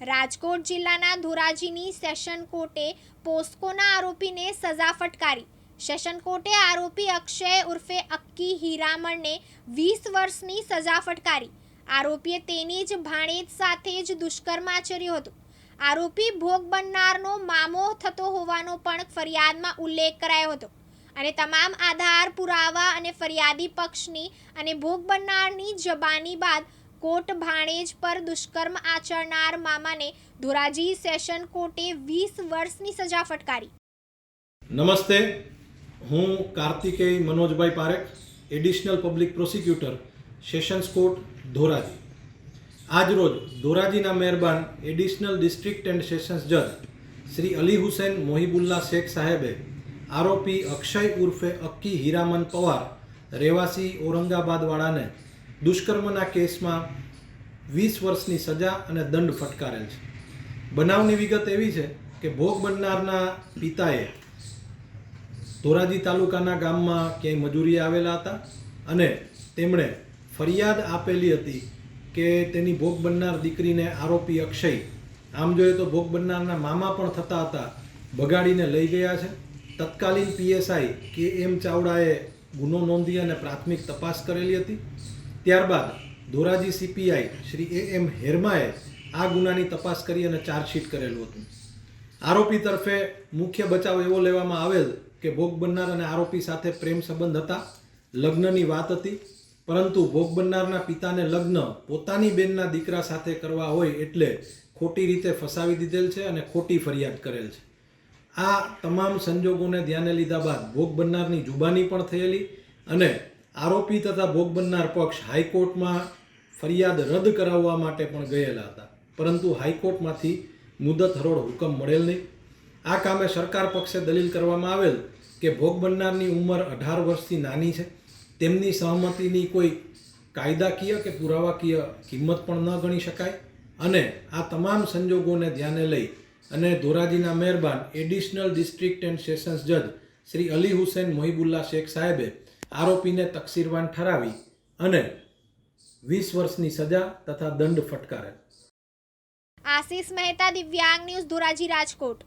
રાજકોટ જિલ્લાના ધોરાજીની સેશન કોર્ટે પોસ્કોના આરોપીને સજા ફટકારી. સેશન કોર્ટે આરોપી અક્ષય ઉર્ફે અક્કી હીરામણને વીસ વર્ષની સજા ફટકારી. આરોપીએ તેની જ ભાણેજ સાથે જ દુષ્કર્મ આચર્યું હતું. આરોપી ભોગ બનનારનો મામો થતો હોવાનો પણ ફરિયાદમાં ઉલ્લેખ કરાયો હતો અને તમામ આધાર પુરાવા અને ફરિયાદી પક્ષની અને ભોગ બનનારની જબાની બાદ કોર્ટ ભાણેજ પર દુષ્કર્મ આચરનાર મામાને ધોરાજી સેશન કોર્ટે વીસ વર્ષની સજા ફટકારી. નમસ્તે, હું Kartikeya Manojbhai Parekh, additional public prosecutor, sessions court, Dhoraji. આજરોજ ધોરાજીના મહેરબાન એડિશનલ ડિસ્ટ્રિક્ટ એન્ડ સેશન્સ જજ શ્રી અલી હુસેન મોહિબુલ્લા શેખ સાહેબે આરોપી અક્ષય ઉર્ફે અક્કી હીરામન પવાર, રહેવાસી ઔરંગાબાદવાળાને દુષ્કર્મના કેસમાં વીસ વર્ષની સજા અને દંડ ફટકારેલ છે. બનાવની વિગત એવી છે કે ભોગ બનનારના પિતાએ ધોરાજી તાલુકાના ગામમાં ક્યાંય મજૂરી આવેલા હતા અને તેમણે ફરિયાદ આપેલી હતી કે તેની ભોગ બનનાર દીકરીને આરોપી અક્ષય, આમ જોઈએ તો ભોગ બનનારના મામા પણ થતા હતા, બગાડીને લઈ ગયા છે. તત્કાલીન પીએસઆઈ કે એમ ચાવડાએ ગુનો નોંધી અને પ્રાથમિક તપાસ કરેલી હતી. ત્યારબાદ Dhoraji CPI Shri A M હેરમાએ આ ગુનાની તપાસ કરી અને ચાર્જશીટ કરેલું હતું. આરોપી તરફે મુખ્ય બચાવ એવો લેવામાં આવેલ કે ભોગ બનનાર અને આરોપી સાથે પ્રેમ સંબંધ હતા, લગ્નની વાત હતી, પરંતુ ભોગ બનનારના પિતાને લગ્ન પોતાની બેનના દીકરા સાથે કરવા હોય એટલે ખોટી રીતે ફસાવી દીધેલ છે અને ખોટી ફરિયાદ કરેલ છે. આ તમામ સંજોગોને ધ્યાને લીધા બાદ ભોગ બનનારની જુબાની પણ થયેલી અને આરોપી તથા ભોગ બનનાર પક્ષ હાઈકોર્ટમાં ફરિયાદ રદ કરાવવા માટે પણ ગયેલા હતા. પરંતુ હાઈકોર્ટમાંથી મુદત હરોળ હુકમ મળેલ નહીં. આ કામે સરકાર પક્ષે દલીલ કરવામાં આવેલ કે ભોગ બનનારની ઉંમર અઢાર વર્ષથી નાની છે. તેમની સહમતિની કોઈ કાયદાકીય કે પુરાવાકીય કિંમત પણ ન ગણી શકાય. અને આ તમામ સંજોગોને ધ્યાને લઈ અને ધોરાજીના મહેરબાન એડિશનલ ડિસ્ટ્રિક્ટ એન્ડ સેશન્સ જજ શ્રી અલી હુસેન મોહિબુલ્લા શેખ સાહેબે આરોપીને તકસીરવાન ઠરાવી અને વીસ વર્ષની સજા તથા દંડ ફટકારે. આશીષ મહેતા, દિવ્યાંગ ન્યૂઝ ધોરાજી રાજકોટ.